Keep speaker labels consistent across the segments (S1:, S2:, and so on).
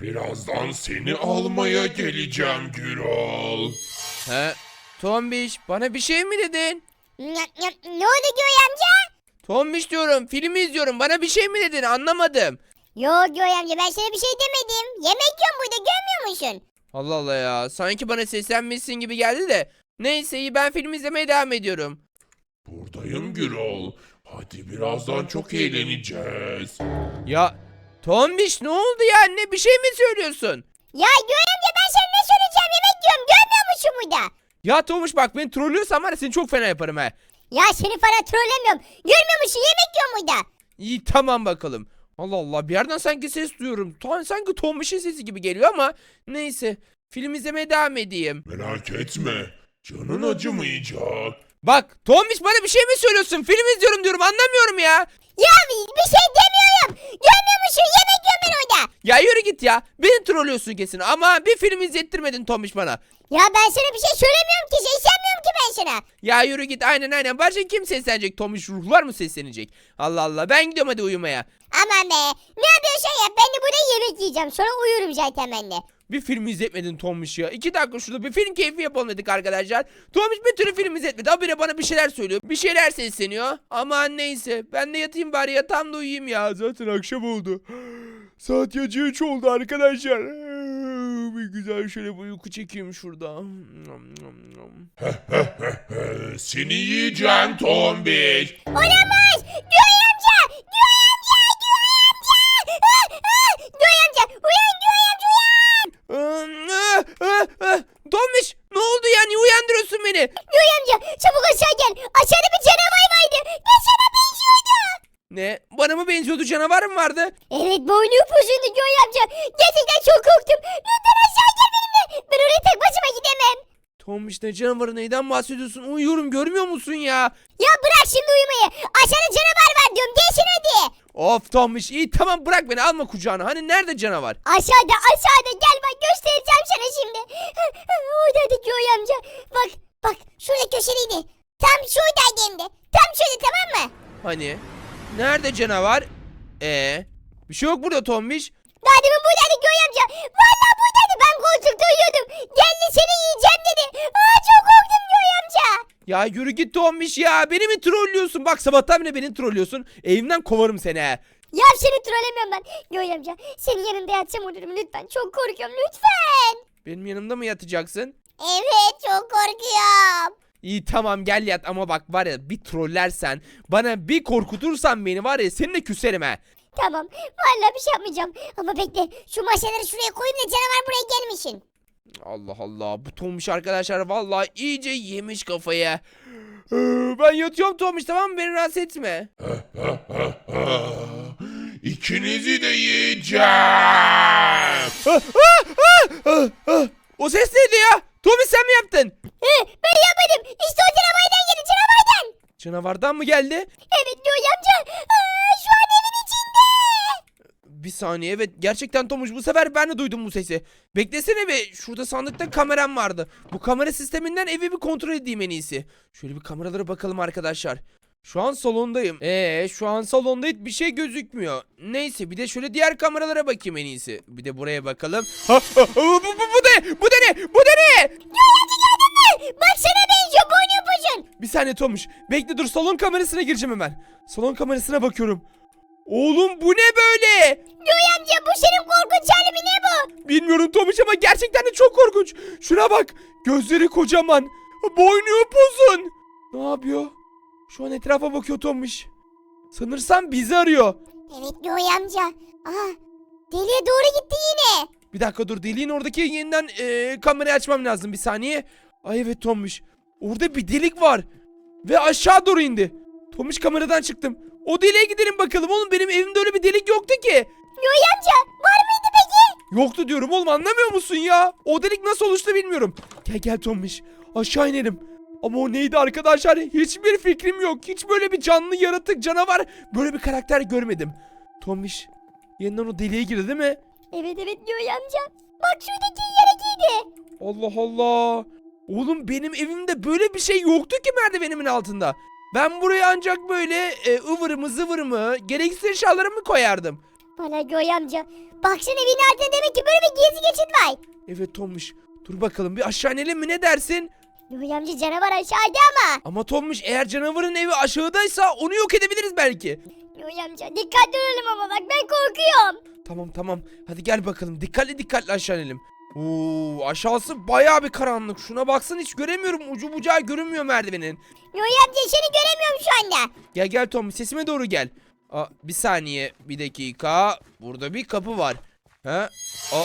S1: Birazdan seni almaya geleceğim Gürol.
S2: He? Tombiş bana bir şey mi dedin?
S3: Ne, ne, ne oldu Göğe amca?
S2: Tombiş diyorum filmi izliyorum bana bir şey mi dedin anlamadım.
S3: Yok Göğe amca ben sana bir şey demedim. Yemek yiyorum burada görmüyor musun?
S2: Allah Allah ya sanki bana seslenmişsin gibi geldi de. Neyse iyi ben film izlemeye devam ediyorum.
S1: Buradayım Gürol. Hadi birazdan çok eğleneceğiz.
S2: Ya Tombiş ne oldu ya anne bir şey mi söylüyorsun?
S3: Ya Göğe amca ben sana ne söyleyeceğim yemek yiyorum görmüyor musun burada?
S2: Ya Tomuş bak beni trollüyorsan var ya seni çok fena yaparım he.
S3: Ya seni falan trollemiyorum. Görmüyor musun yemek yiyorum burada.
S2: İyi tamam bakalım. Allah Allah bir yerden sanki ses duyuyorum. Ta- Sanki Tombiş'in sesi gibi geliyor ama neyse. Film izlemeye devam edeyim.
S1: Merak etme. Canın acımayacak.
S2: Bak Tombiş bana bir şey mi söylüyorsun? Film izliyorum diyorum anlamıyorum ya.
S3: Ya bir şey demiyorum. Görmüyor musun yemek yiyorum ben orada.
S2: Ya yürü git ya. Beni trollüyorsun kesin ama bir film izlettirmedin Tombiş bana.
S3: Ya ben sana bir şey söylemiyorum ki. Seslenmiyorum ki ben sana.
S2: Ya yürü git aynen aynen. Başka kim seslenecek Tombiş? Ruhlar mı seslenecek? Allah Allah ben gidiyorum hadi uyumaya.
S3: Aman be. Ne yapıyorsan yap. Ben de burada yemek yiyeceğim. Sonra uyurum zaten ben de.
S2: Bir film izletmedin Tombiş ya. İki dakika şurada bir film keyfi yapalım dedik arkadaşlar. Tombiş bir türlü film izletmedi. Habire bana bir şeyler söylüyor. Bir şeyler sesleniyor. Aman neyse. Ben de yatayım bari yatağımda uyuyayım ya. Zaten akşam oldu. Saat gece 3 oldu arkadaşlar. Bir güzel şöyle bir uyku çekeyim şurada.
S1: Seni yiyeceğim tombiş.
S3: Olamaz. Göğe amca. Uyan.
S2: Tombiş ne oldu ya? Niye uyandırıyorsun beni?
S3: Amca çabuk aşağı gel. Aşağıda bir canavar vardı. Sana benziyordu.
S2: Ne? Bana mı benziyordu? Canavar mı vardı?
S3: Evet boynu upuzundu Göğe amca. Gerçekten çok korktum. Lütfen aşağı gel benimle. Ben oraya tek başıma gidemem.
S2: Tombiş ne canavarı neyden bahsediyorsun? Uyuyorum görmüyor musun ya?
S3: Ya bırak şimdi uyumayı. Aşağıda canavar var diyorum. Gelsin
S2: Tombiş iyi tamam bırak beni alma kucağına. Hani nerede canavar?
S3: Aşağıda aşağıda gel bak göstereceğim sana şimdi. Oradaydı Göğe amca. Bak bak şurada köşeliydi. Tam şuradaydı hem de. Tam şurada tamam mı?
S2: Hani? Nerede canavar? Ee, bir şey yok burada Tombiş.
S3: Daha demin buradaydı Göğe amca. Valla buradaydı ben koltukta uyuyordum. Geldi seni yiyeceğim dedi. Aa çok korktum Göğe amca.
S2: Ya yürü git Tombiş ya. Beni mi trollüyorsun? Bak sabahtan bile beni trollüyorsun. Evimden kovarım seni he.
S3: Ya seni trollemiyorum ben. Göğe amca senin yanında yatsam olur mu lütfen? Çok korkuyorum lütfen.
S2: Benim yanımda mı yatacaksın?
S3: Evet çok korkuyorum.
S2: İyi tamam gel yat ama bak var ya bir trollersen bana bir korkutursan beni var ya seninle küserim he.
S3: Tamam vallahi bir şey yapmayacağım. Ama bekle şu maşaları şuraya koyayım da canavar buraya gelmesin.
S2: Allah Allah bu Tomuş arkadaşlar vallahi iyice yemiş kafayı. Ben yatıyorum Tomuş tamam mı beni rahatsız etme.
S1: İkinizi de yiyeceğim.
S2: O ses neydi ya? Tomuş sen mi yaptın?
S3: He, ben yapmadım. İşte o canavardan geldi canavardan.
S2: Canavardan mı geldi?
S3: Evet Göğe amca. Aa, şu an.
S2: Bir saniye evet gerçekten Tomuş bu sefer ben de duydum bu sesi. Beklesene be şurada sandıkta kameram vardı. Bu kamera sisteminden evi bir kontrol edeyim en iyisi. Şöyle bir kameralara bakalım arkadaşlar. Şu an salondayım. Ee şu an salonda hiçbir şey gözükmüyor. Neyse bir de şöyle diğer kameralara bakayım en iyisi. Bir de buraya bakalım. Ha, ha, ha, bu, bu, bu ne? Bu da ne? Bu da ne?
S3: Göğe amca gördün mü? Bak sana benziyor boynu upuzun.
S2: Bir saniye Tomuş. Bekle dur salon kamerasına gireceğim hemen. Salon kamerasına bakıyorum. Oğlum bu ne böyle?
S3: Göğe amca bu senin korkunç hali mi ne bu?
S2: Bilmiyorum Tomuş ama gerçekten de çok korkunç. Şuna bak. Gözleri kocaman. Boynu upuzun. Ne yapıyor? Şu an etrafa bakıyor Tomuş. Sanırsam bizi arıyor.
S3: Evet Göğe amca. Aha deliye doğru gitti yine.
S2: Bir dakika dur deliğin oradaki yeniden eee, kamerayı açmam lazım bir saniye. Ay evet Tomuş. Orada bir delik var. Ve aşağı doğru indi. Tomuş kameradan çıktım. O deliğe gidelim bakalım oğlum benim evimde öyle bir delik yoktu ki.
S3: Göğe amca var mıydı peki?
S2: Yoktu diyorum oğlum anlamıyor musun ya? O delik nasıl oluştu bilmiyorum. Gel gel Tombiş aşağı inelim. Ama o neydi arkadaşlar? Hiçbir fikrim yok. Hiç böyle bir canlı yaratık canavar böyle bir karakter görmedim. Tombiş yeniden o deliğe girdi değil mi?
S3: Evet evet Göğe amca. Bak şuradaki yere giydi.
S2: Allah Allah. Oğlum benim evimde böyle bir şey yoktu ki merdivenimin altında. Ben buraya ancak böyle e, ıvırımı zıvırımı gereksiz eşyalarımı koyardım.
S3: Valla Göğe amca. Baksana evin altında demek ki böyle bir gizli geçit var.
S2: Evet Tombiş. Dur bakalım bir aşağı inelim mi ne dersin?
S3: Göğe amca canavar aşağıda ama.
S2: Ama Tombiş eğer canavarın evi aşağıdaysa onu yok edebiliriz belki.
S3: Göğe amca dikkatli olalım ama bak ben korkuyorum.
S2: Tamam tamam. Hadi gel bakalım. Dikkatli dikkatli aşağı inelim. Oo, aşağısı bayağı bir karanlık. Şuna baksana hiç göremiyorum. Ucu bucağı görünmüyor merdivenin.
S3: Amca seni göremiyorum şu anda.
S2: Gel gel Tom sesime doğru gel. Aa, bir saniye bir dakika. Burada bir kapı var. Ha? Aa,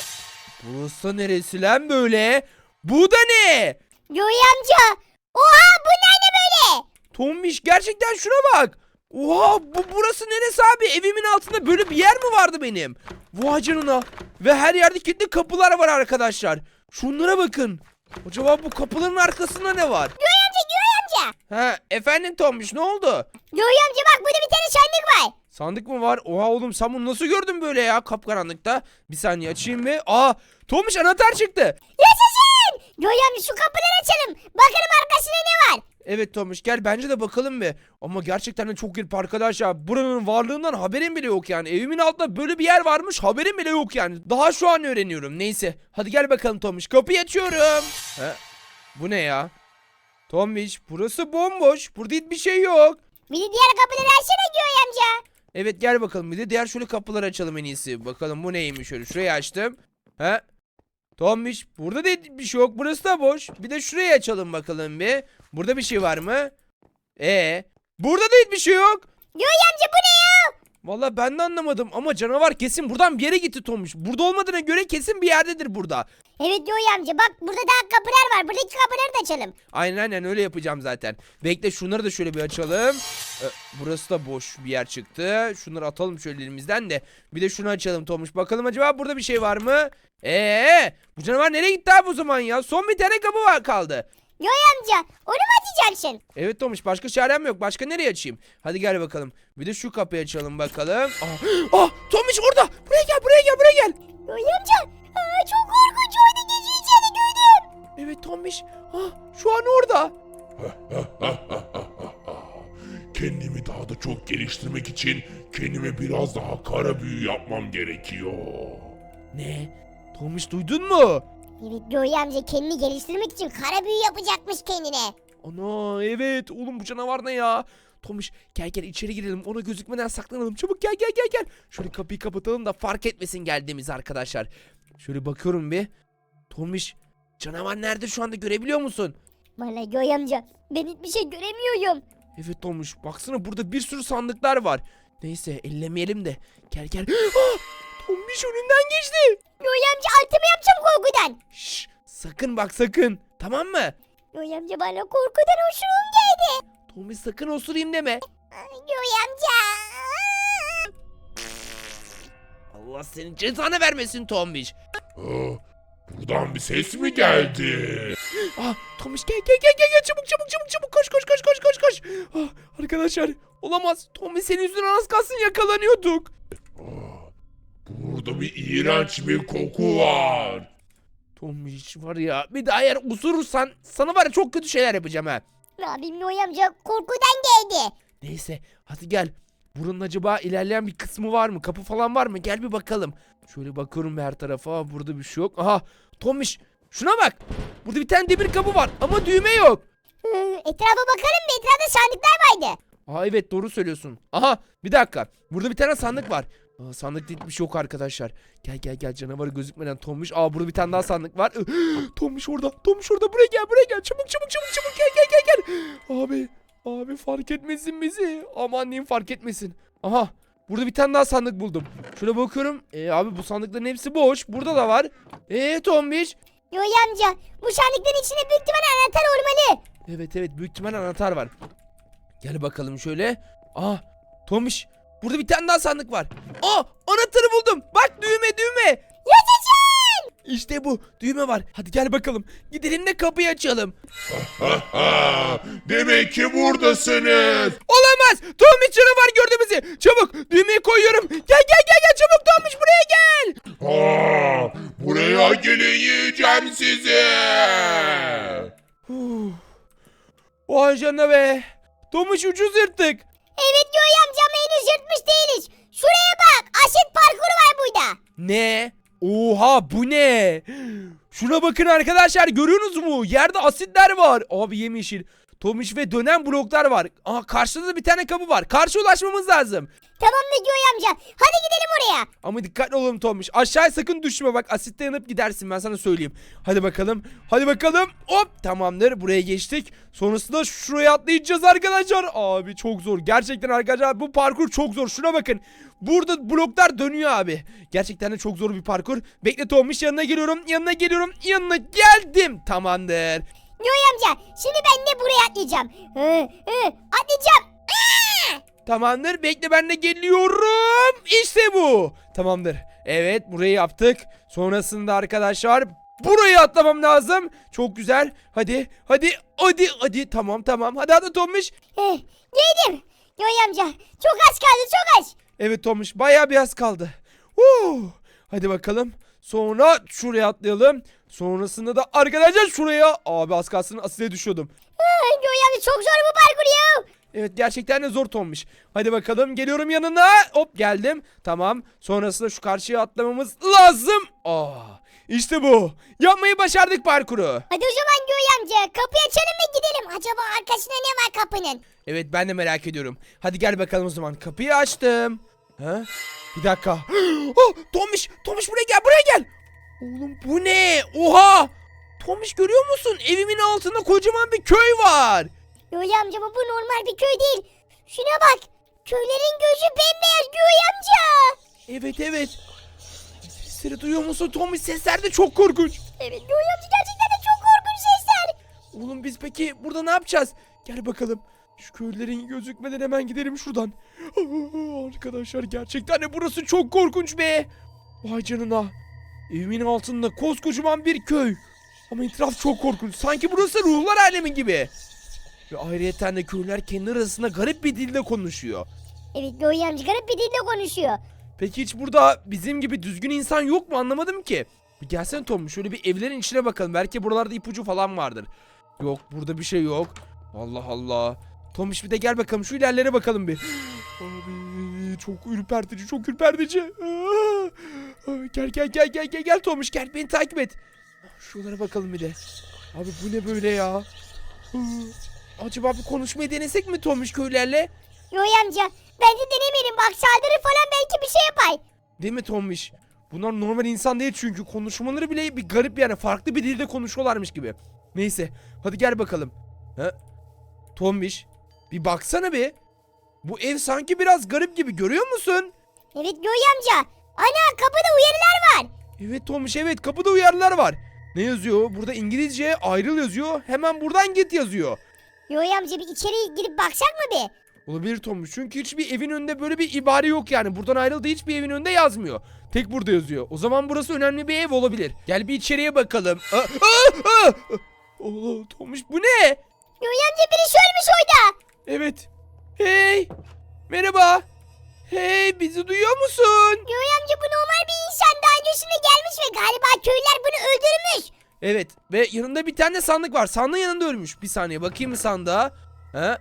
S2: burası neresi lan böyle? Bu da ne?
S3: Göğe amca. Oha bu ne böyle?
S2: Tombiş gerçekten şuna bak. Oha bu burası neresi abi? Evimin altında böyle bir yer mi vardı benim? Vay canına. Ve her yerde kilitli kapılar var arkadaşlar. Şunlara bakın. Acaba bu kapıların arkasında ne var?
S3: Göğe amca Göğe amca.
S2: Ha efendim Tombiş ne oldu?
S3: Göğe amca bak burada bir tane sandık var.
S2: Sandık mı var? Oha oğlum sen bunu nasıl gördün böyle ya kapkaranlıkta? Bir saniye açayım mı? Aa Tomuş anahtar çıktı.
S3: Yaşasın. Göğe amca şu kapıları açalım. Bakalım arkasında ne var.
S2: Evet Tomuş gel bence de bakalım bir. Ama gerçekten de çok garip arkadaş ya. Buranın varlığından haberim bile yok yani. Evimin altında böyle bir yer varmış haberim bile yok yani. Daha şu an öğreniyorum. Neyse hadi gel bakalım Tomuş kapıyı açıyorum. Ha? Bu ne ya? Tomuş burası bomboş. Burada hiçbir şey yok.
S3: Bir de diğer kapıları açsana Göğe amca.
S2: Evet gel bakalım bir de diğer şöyle kapıları açalım en iyisi. Bakalım bu neymiş şöyle şurayı açtım. He? Tombiş burada da bir şey yok burası da boş. Bir de şurayı açalım bakalım bir. Burada bir şey var mı? Ee, burada da hiçbir şey yok.
S3: Göğe amca bu ne ya?
S2: Vallahi ben de anlamadım ama canavar kesin buradan bir yere gitti Tombiş. Burada olmadığına göre kesin bir yerdedir burada.
S3: Evet Göğe amca bak burada daha kapılar var. Buradaki kapıları da açalım.
S2: Aynen aynen öyle yapacağım zaten. Bekle şunları da şöyle bir açalım. Ee, burası da boş bir yer çıktı. Şunları atalım şöyle elimizden de. Bir de şunu açalım Tomuş. Bakalım acaba burada bir şey var mı? Eee bu canavar nereye gitti abi o zaman ya? Son bir tane kapı var kaldı.
S3: Göğe amca onu mu açacaksın?
S2: Evet Tomuş başka çarem yok. Başka nereye açayım? Hadi gel bakalım. Bir de şu kapıyı açalım bakalım. Ah, ah Tomuş orada. Buraya gel buraya gel buraya gel.
S3: Göğe amca aa, çok korkunç oyunu gece içeri gördüm.
S2: Evet Tomuş. Ah, şu an orada.
S1: Kendimi daha da çok geliştirmek için kendime biraz daha kara büyü yapmam gerekiyor.
S2: Ne? Tomuş duydun mu?
S3: Evet Göğe amca kendini geliştirmek için kara büyü yapacakmış kendine.
S2: Ana evet oğlum bu canavar ne ya? Tomuş gel gel içeri girelim ona gözükmeden saklanalım çabuk gel gel gel gel. Şöyle kapıyı kapatalım da fark etmesin geldiğimiz arkadaşlar. Şöyle bakıyorum bir. Tomuş canavar nerede şu anda görebiliyor musun?
S3: Vallahi Göğe amca ben hiçbir şey göremiyorum.
S2: Evet Tomuş baksana burada bir sürü sandıklar var. Neyse ellemeyelim de. Gel gel. Ah! Tomuş önünden geçti.
S3: Göğe amca altımı yapacağım korkudan.
S2: Şşş sakın bak sakın. Tamam mı?
S3: Göğe amca bana korkudan hoşum geldi.
S2: Tomuş sakın osurayım deme.
S3: Göğe amca.
S2: Allah senin cezanı vermesin Tombiş.
S1: Aa, buradan bir ses mi geldi?
S2: Ah Tomiş gel gel gel gel gel çabuk çabuk çabuk çabuk koş koş koş koş koş koş. Ah, arkadaşlar olamaz. Tomiş senin yüzünden az kalsın yakalanıyorduk.
S1: Burada bir iğrenç bir koku var.
S2: Tomiş var ya bir daha eğer usurursan sana var ya çok kötü şeyler yapacağım ha.
S3: Ne yapayım Göğe amca korkudan geldi.
S2: Neyse hadi gel. Buranın acaba ilerleyen bir kısmı var mı? Kapı falan var mı? Gel bir bakalım. Şöyle bakıyorum her tarafa. Burada bir şey yok. Aha Tomiş şuna bak. Burada bir tane demir kapı var ama düğme yok.
S3: Hı, Etrafa bakalım mı? Etrafta sandıklar vardı.
S2: Aa evet doğru söylüyorsun. Aha bir dakika. Burada bir tane sandık var. Aa, sandıkta hiçbir şey yok arkadaşlar. Gel gel gel canavarı gözükmeden Tomuş. Aa burada bir tane daha sandık var. Tomuş orada. Tomuş orada. Buraya gel buraya gel. Çabuk çabuk çabuk çabuk gel gel gel gel. Abi abi fark etmesin bizi. Aman diyeyim fark etmesin. Aha burada bir tane daha sandık buldum. Şöyle bakıyorum. E, abi bu sandıkların hepsi boş. Burada da var. Eee Tomuş.
S3: Göğe amca bu sandıkların içinde büyük ihtimalle anahtar olmalı.
S2: Evet evet büyük ihtimal anahtar var. Gel bakalım şöyle. Aa Tomiş burada bir tane daha sandık var. Aa anahtarı buldum. Bak düğme düğme.
S3: Yaşasın!
S2: İşte bu düğme var. Hadi gel bakalım. Gidelim de kapıyı açalım.
S1: Demek ki buradasınız.
S2: Olamaz. Tomiş canavar gördü bizi. Çabuk arkadaşlar görüyorsunuz mu? Yerde asitler var. Abi yemyeşil. Tomiş ve dönen bloklar var. Aa karşıda da bir tane kapı var. Karşı ulaşmamız lazım.
S3: Tamam Göğe amca. Hadi gidelim oraya.
S2: Ama dikkatli olalım Tomiş. Aşağıya sakın düşme bak. Asitte yanıp gidersin ben sana söyleyeyim. Hadi bakalım. Hadi bakalım. Hop tamamdır. Buraya geçtik. Sonrasında şuraya atlayacağız arkadaşlar. Abi çok zor. Gerçekten arkadaşlar bu parkur çok zor. Şuna bakın. Burada bloklar dönüyor abi. Gerçekten de çok zor bir parkur. Bekle Tomiş yanına geliyorum. Yanına geliyorum. Yanına geldim. Tamamdır.
S3: Göğe amca. Şimdi ben de buraya atlayacağım. Hı, hı, atlayacağım. Aa!
S2: Tamamdır. Bekle ben de geliyorum. İşte bu. Tamamdır. Evet burayı yaptık. Sonrasında arkadaşlar burayı atlamam lazım. Çok güzel. Hadi hadi hadi hadi tamam tamam. Hadi hadi Tomiş.
S3: Hı, Geldim. Göğe amca. Çok az kaldı çok az.
S2: Evet Tomiş bayağı bir az kaldı. Huu. Hadi bakalım. Sonra şuraya atlayalım. Sonrasında da arkadaşlar şuraya. Abi az kalsın asile düşüyordum.
S3: Amca çok zor bu parkur ya.
S2: Evet gerçekten de zor tonmuş. Hadi bakalım geliyorum yanına. Hop geldim. Tamam. Sonrasında şu karşıya atlamamız lazım. Aa, işte bu. Yapmayı başardık parkuru.
S3: Hadi o zaman Göğe amca. Kapıyı açalım ve gidelim. Acaba arkasında ne var kapının?
S2: Evet ben de merak ediyorum. Hadi gel bakalım o zaman. Kapıyı açtım. Ha? Bir dakika. Oh, Tomiş, Tomiş buraya gel, buraya gel. Oğlum bu ne? Oha! Tomiş görüyor musun? Evimin altında kocaman bir köy var.
S3: Göğe amca bu, bu normal bir köy değil. Şuna bak. Köylerin gözü bembeyaz Göğe amca.
S2: Evet evet. Sesleri duyuyor musun Tomiş? Sesler de çok korkunç.
S3: Evet Göğe amca gerçekten de çok korkunç sesler.
S2: Oğlum biz peki burada ne yapacağız? Gel bakalım. Şu köylülerin gözükmeden hemen gidelim şuradan. Aa, Arkadaşlar gerçekten de burası çok korkunç be. Vay canına. Evimin altında koskocaman bir köy. Ama etraf çok korkunç. Sanki burası ruhlar alemi gibi. Ve ayrıyeten de köylüler kendi arasında garip bir dilde konuşuyor.
S3: Evet Göğe amca garip bir dille konuşuyor.
S2: Peki hiç burada bizim gibi düzgün insan yok mu anlamadım ki. Bir gelsene Tom şöyle bir evlerin içine bakalım. Belki buralarda ipucu falan vardır. Yok burada bir şey yok. Allah Allah. Tomiş bir de gel bakalım şu ilerlere bakalım bir. Abi çok ürpertici çok ürpertici. Aa! Gel gel gel gel gel gel Tomiş gel beni takip et. Şuralara bakalım bir de. Abi bu ne böyle ya? Aa, Acaba bir konuşmayı denesek mi Tomiş köylerle?
S3: Göğe amca bence denemeyelim bak saldırı falan belki bir şey yapar.
S2: Değil mi Tombiş? Bunlar normal insan değil çünkü konuşmaları bile bir garip yani farklı bir dilde konuşuyorlarmış gibi. Neyse hadi gel bakalım. Ha? Tombiş bir baksana bir. Bu ev sanki biraz garip gibi görüyor musun?
S3: Evet Göğe amca. Ana kapıda uyarılar var.
S2: Evet Tombiş evet kapıda uyarılar var. Ne yazıyor? Burada İngilizce ayrıl yazıyor. Hemen buradan git yazıyor.
S3: Göğe amca bir içeri gidip baksak mı bir?
S2: Olabilir Tombiş çünkü hiçbir evin önünde böyle bir ibare yok yani. Buradan ayrıldı hiçbir evin önünde yazmıyor. Tek burada yazıyor. O zaman burası önemli bir ev olabilir. Gel bir içeriye bakalım. Aa, aa, aa! Oo, Tomuş bu ne?
S3: Göğe amca birisi ölmüş orada.
S2: Evet. Hey. Merhaba. Hey bizi duyuyor musun?
S3: Göğe amca bu normal bir insan daha öncesinde gelmiş ve galiba köylüler bunu öldürmüş.
S2: Evet ve yanında bir tane sandık var. Sandığın yanında ölmüş. Bir saniye bakayım mı sandığa? He?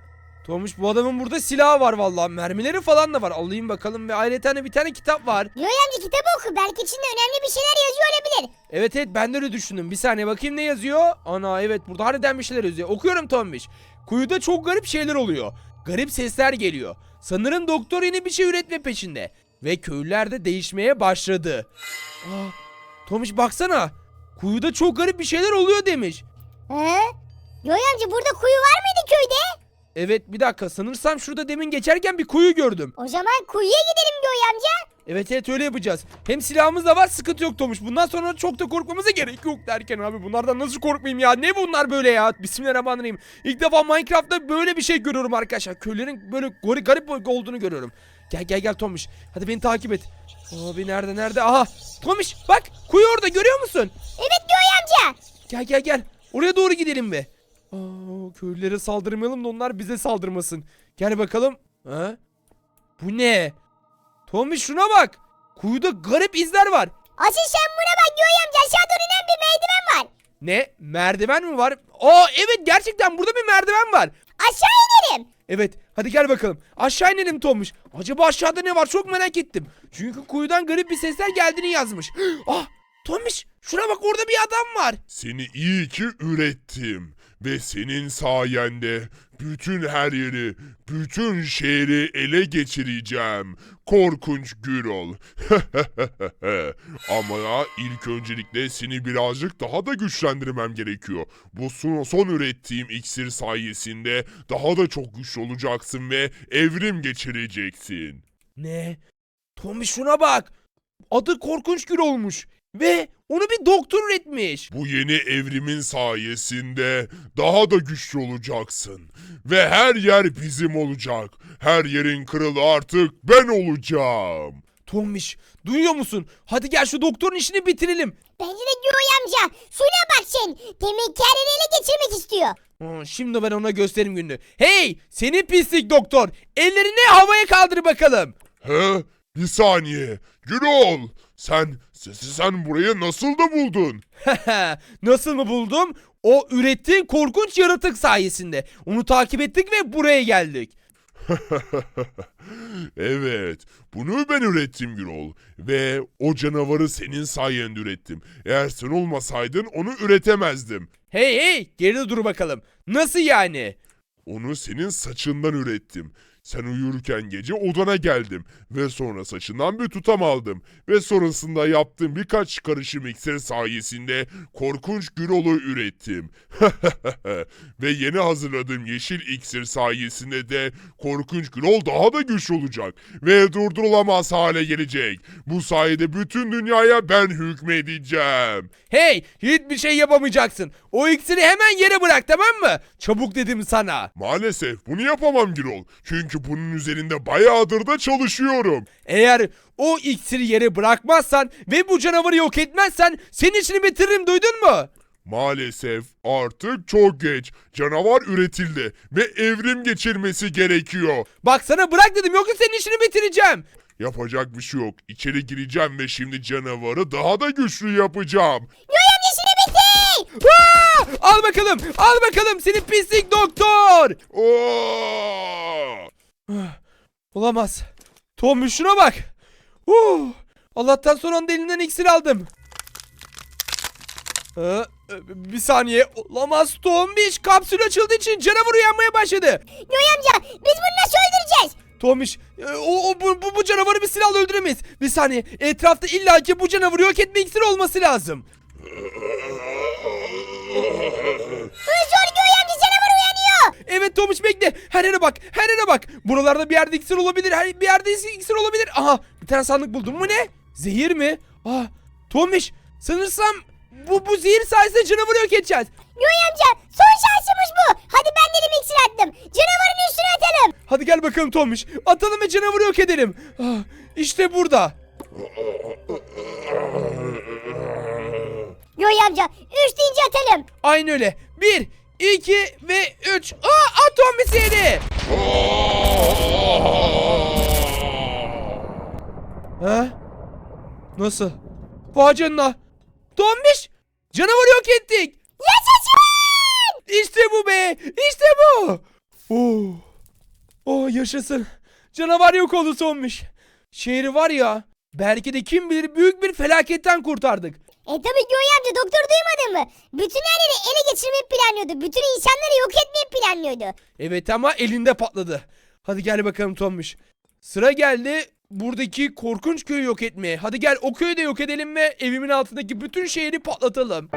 S2: Tomuş bu adamın burada silahı var vallahi. Mermileri falan da var. Alayım bakalım ve ayrıca bir tane kitap var.
S3: Göğe amca kitabı oku belki içinde önemli bir şeyler yazıyor olabilir.
S2: Evet evet ben de öyle düşündüm. Bir saniye bakayım ne yazıyor? Ana evet burada harbiden bir şeyler yazıyor. Okuyorum Tombiş. Kuyuda çok garip şeyler oluyor. Garip sesler geliyor. Sanırım doktor yeni bir şey üretme peşinde. Ve köylüler de değişmeye başladı. Aa, Tomiş baksana. Kuyuda çok garip bir şeyler oluyor demiş.
S3: He? Göğe amca burada kuyu var mıydı köyde?
S2: Evet bir dakika sanırsam şurada demin geçerken bir kuyu gördüm.
S3: O zaman kuyuya gidelim Göğe amca.
S2: Evet evet öyle yapacağız. Hem silahımız da var sıkıntı yok Tomuş. Bundan sonra çok da korkmamıza gerek yok derken abi bunlardan nasıl korkmayayım ya? Ne bunlar böyle ya? Bismillahirrahmanirrahim. İlk defa Minecraft'ta böyle bir şey görüyorum arkadaşlar. Köylerin böyle gori- garip olduğunu görüyorum. Gel gel gel Tomuş. Hadi beni takip et. Abi nerede nerede? Aha Tomuş bak kuyu orada görüyor musun?
S3: Evet Göğe amca.
S2: Gel gel gel. Oraya doğru gidelim be. Aa, köylülere saldırmayalım da onlar bize saldırmasın. Gel bakalım. Ha? Bu ne? Tommy şuna bak. Kuyuda garip izler var.
S3: Asıl sen buna bak Göğe amca aşağı doğru inen bir merdiven var.
S2: Ne? Merdiven mi var? Aa evet gerçekten burada bir merdiven var.
S3: Aşağı inelim.
S2: Evet Hadi gel bakalım. Aşağı inelim Tomuş. Acaba aşağıda ne var çok merak ettim. Çünkü kuyudan garip bir sesler geldiğini yazmış. Ah Tomuş şuna bak orada bir adam var.
S1: Seni iyi ki ürettim. Ve senin sayende bütün her yeri, bütün şehri ele geçireceğim. Korkunç Gürol. Ama ilk öncelikle seni birazcık daha da güçlendirmem gerekiyor. Bu son, son ürettiğim iksir sayesinde daha da çok güçlü olacaksın ve evrim geçireceksin.
S2: Ne? Tommy şuna bak. Adı korkunç gül olmuş. Ve onu bir doktor üretmiş.
S1: Bu yeni evrimin sayesinde daha da güçlü olacaksın. Ve her yer bizim olacak. Her yerin kralı artık ben olacağım.
S2: Tommiş duyuyor musun? Hadi gel şu doktorun işini bitirelim.
S3: Bence de Joy amca. Şuna bak sen. Demek ki her yeri ele geçirmek istiyor.
S2: Aa, şimdi ben ona gösteririm gününü. Hey seni pislik doktor. Ellerini havaya kaldır bakalım.
S1: He? Bir saniye. Gürol. Sen, sen, sen burayı nasıl da buldun?
S2: Nasıl mı buldum? O ürettiğin korkunç yaratık sayesinde. Onu takip ettik ve buraya geldik.
S1: evet, bunu ben ürettim Gürol. Ve o canavarı senin sayende ürettim. Eğer sen olmasaydın onu üretemezdim.
S2: Hey hey geride dur bakalım. Nasıl yani?
S1: Onu senin saçından ürettim. Sen uyurken gece odana geldim ve sonra saçından bir tutam aldım ve sonrasında yaptığım birkaç karışım iksir sayesinde korkunç Gürol'u ürettim. ve yeni hazırladığım yeşil iksir sayesinde de korkunç Gürol daha da güçlü olacak ve durdurulamaz hale gelecek. Bu sayede bütün dünyaya ben hükmedeceğim.
S2: Hey hiçbir şey yapamayacaksın. O iksiri hemen yere bırak tamam mı? Çabuk dedim sana.
S1: Maalesef bunu yapamam Gürol. Çünkü bunun üzerinde bayağıdır da çalışıyorum.
S2: Eğer o iksiri yere bırakmazsan ve bu canavarı yok etmezsen senin işini bitiririm duydun mu?
S1: Maalesef artık çok geç. Canavar üretildi ve evrim geçirmesi gerekiyor.
S2: Bak sana bırak dedim yoksa senin işini bitireceğim.
S1: Yapacak bir şey yok. İçeri gireceğim ve şimdi canavarı daha da güçlü yapacağım.
S3: Amca şunu bitir.
S2: Aa! Al bakalım al bakalım seni pislik doktor.
S1: Oo!
S2: Olamaz. Tom şuna bak. Uh! Allah'tan son anda elinden iksir aldım. Ee, bir saniye. Olamaz Tombiş. Kapsül açıldığı için canavar uyanmaya başladı.
S3: Joy amca biz bunu nasıl öldüreceğiz?
S2: Tomiş, e, o, o bu, bu, bu canavarı bir silahla öldüremeyiz. Bir saniye. Etrafta illaki bu canavarı yok etme iksiri olması lazım.
S3: Hızlı
S2: Evet Tomiş bekle. Her yere bak. Her yere bak. Buralarda bir yerde iksir olabilir. Her bir yerde iksir olabilir. Aha bir tane sandık buldum. Bu ne? Zehir mi? Ah Tomiş sanırsam bu, bu zehir sayesinde canavarı yok edeceğiz.
S3: Joy amca son şansımız bu. Hadi ben dedim iksir attım. Canavarın üstüne atalım.
S2: Hadi gel bakalım Tomiş. Atalım ve canavarı yok edelim. Ah, işte burada.
S3: Joy amca üç deyince atalım.
S2: Aynı öyle. Bir, iki ve üç. Aa at Tomiş yedi. Ha? Nasıl? Vay canına. Tombiş! Canavarı yok ettik.
S3: Yaşasın.
S2: İşte bu be. İşte bu. Oh. Oh yaşasın. Canavar yok oldu Tombiş. Şehri var ya. Belki de kim bilir büyük bir felaketten kurtardık.
S3: E tabi Joy amca doktor duymadın mı? Bütün her yeri ele geçirmeyi planlıyordu. Bütün insanları yok etmeyi planlıyordu.
S2: Evet ama elinde patladı. Hadi gel bakalım Tombiş. Sıra geldi buradaki korkunç köyü yok etmeye. Hadi gel o köyü de yok edelim ve evimin altındaki bütün şehri patlatalım.